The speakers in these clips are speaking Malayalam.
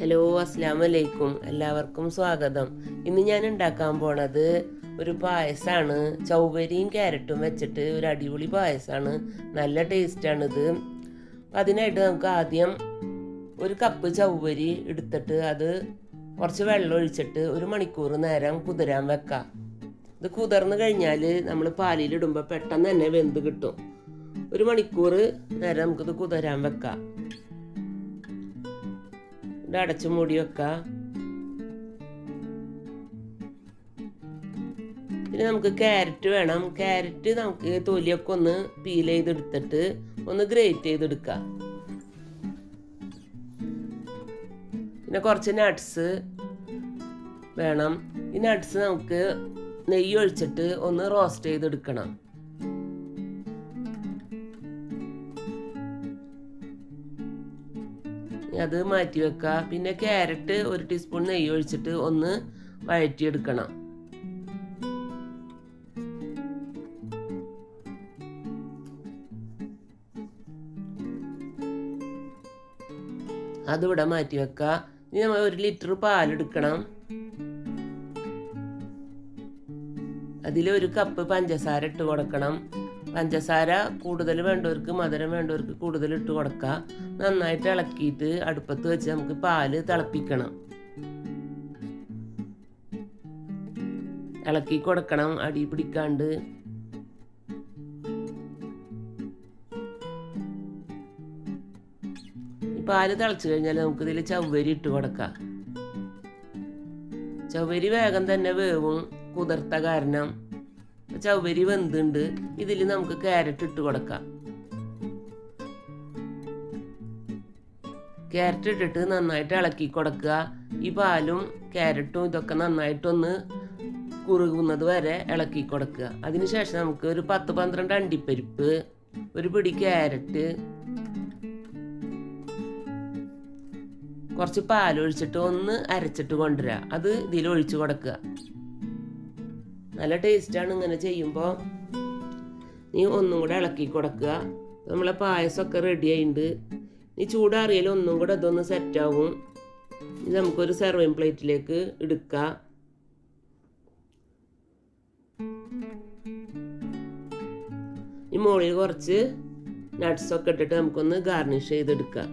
ഹലോ അസ്സാം വലൈക്കും എല്ലാവർക്കും സ്വാഗതം. ഇന്ന് ഞാൻ ഉണ്ടാക്കാൻ പോണത് ഒരു പായസമാണ് ചൗവരിയും ക്യാരറ്റും വെച്ചിട്ട് ഒരു അടിപൊളി പായസമാണ് നല്ല ടേസ്റ്റാണിത്. അപ്പം അതിനായിട്ട് നമുക്ക് ആദ്യം ഒരു കപ്പ് ചൗവരി എടുത്തിട്ട് അത് കുറച്ച് വെള്ളം ഒഴിച്ചിട്ട് ഒരു മണിക്കൂർ നേരം കുതിരാൻ വെക്കാം. ഇത് കുതിർന്നു കഴിഞ്ഞാൽ നമ്മൾ പാലിലിടുമ്പോൾ പെട്ടെന്ന് തന്നെ വെന്ത് കിട്ടും. ഒരു മണിക്കൂർ നേരം നമുക്കിത് കുതിരാൻ വെക്കാം. ഇത് അടച്ചു മൂടി വെക്കാം. പിന്നെ നമുക്ക് ക്യാരറ്റ് വേണം. ക്യാരറ്റ് നമുക്ക് തൊലിയൊക്കെ ഒന്ന് പീൽ ചെയ്തെടുത്തിട്ട് ഒന്ന് ഗ്രേറ്റ് ചെയ്തെടുക്കുക പിന്നെ കുറച്ച് നട്ട്സ് വേണം. ഈ നട്ട്സ് നമുക്ക് നെയ്യ് ഒഴിച്ചിട്ട് ഒന്ന് റോസ്റ്റ് ചെയ്തെടുക്കണം. അത് മാറ്റി വെക്കുക പിന്നെ ക്യാരറ്റ് ഒരു ടീസ്പൂൺ നെയ്യ് ഒഴിച്ചിട്ട് ഒന്ന് വഴറ്റിയെടുക്കണം. അതിവിടെ മാറ്റി വെക്കുക ഇനി നമ്മൾ ഒരു ലിറ്റർ പാലെടുക്കണം. അതിൽ ഒരു കപ്പ് പഞ്ചസാര ഇട്ട് കൊടുക്കണം. പഞ്ചസാര കൂടുതൽ വേണ്ടവർക്ക് മധുരം വേണ്ടവർക്ക് കൂടുതൽ ഇട്ട് കൊടുക്കുക നന്നായിട്ട് ഇളക്കിയിട്ട് അടുപ്പത്ത് വെച്ച് നമുക്ക് പാൽ തിളപ്പിക്കണം. ഇളക്കി കൊടുക്കണം അടി പിടിക്കാണ്ട്. പാൽ തിളച്ചു കഴിഞ്ഞാൽ നമുക്ക് ഇതിൽ ചവ്വരി ഇട്ട് കൊടുക്കാം. ചവ്വരി വേഗം തന്നെ വേവും കുതിർത്ത കാരണം. ചവ്വരി വെന്തുണ്ട്. ഇതിൽ നമുക്ക് ക്യാരറ്റ് ഇട്ട് കൊടുക്കാം. ക്യാരറ്റ് ഇട്ടിട്ട് നന്നായിട്ട് ഇളക്കി കൊടുക്കുക. ഈ പാലും ക്യാരറ്റും ഇതൊക്കെ നന്നായിട്ടൊന്ന് കുറുകുന്നത് വരെ ഇളക്കി കൊടുക്കുക. അതിനുശേഷം നമുക്ക് ഒരു പത്ത് പന്ത്രണ്ട് അണ്ടിപ്പരിപ്പ് ഒരു പിടി ക്യാരറ്റ് കുറച്ച് പാലൊഴിച്ചിട്ട് ഒന്ന് അരച്ചിട്ട് കൊണ്ടുവരിക. അത് ഇതിൽ ഒഴിച്ചു കൊടുക്കുക. നല്ല ടേസ്റ്റാണ് ഇങ്ങനെ ചെയ്യുമ്പോൾ നീ ഒന്നും കൂടെ ഇളക്കി കൊടുക്കുക. നമ്മളെ പായസമൊക്കെ റെഡി ആയിട്ടുണ്ട് നീ ചൂടാറിയാലും ഒന്നും കൂടെ ഇതൊന്ന് സെറ്റാവും ഇത് നമുക്കൊരു സെർവിങ് പ്ലേറ്റിലേക്ക് എടുക്കാം. ഈ മുകളിൽ കുറച്ച് നട്ട്സൊക്കെ ഇട്ടിട്ട് നമുക്കൊന്ന് ഗാർണിഷ് ചെയ്തെടുക്കാം.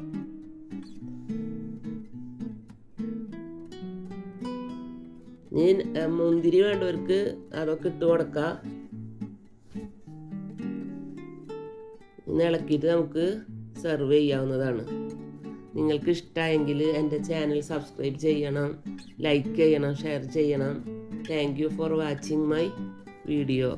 നീ മുന്തിരി വേണ്ടവർക്ക് അതൊക്കെ ഇട്ട് കൊടുക്കാം. ഇളക്കിയിട്ട് നമുക്ക് സെർവ് ചെയ്യാവുന്നതാണ്. നിങ്ങൾക്ക് ഇഷ്ടമായെങ്കിൽ എന്റെ ചാനൽ സബ്സ്ക്രൈബ് ചെയ്യണം ലൈക്ക് ചെയ്യണം ഷെയർ ചെയ്യണം. Thank you for watching my video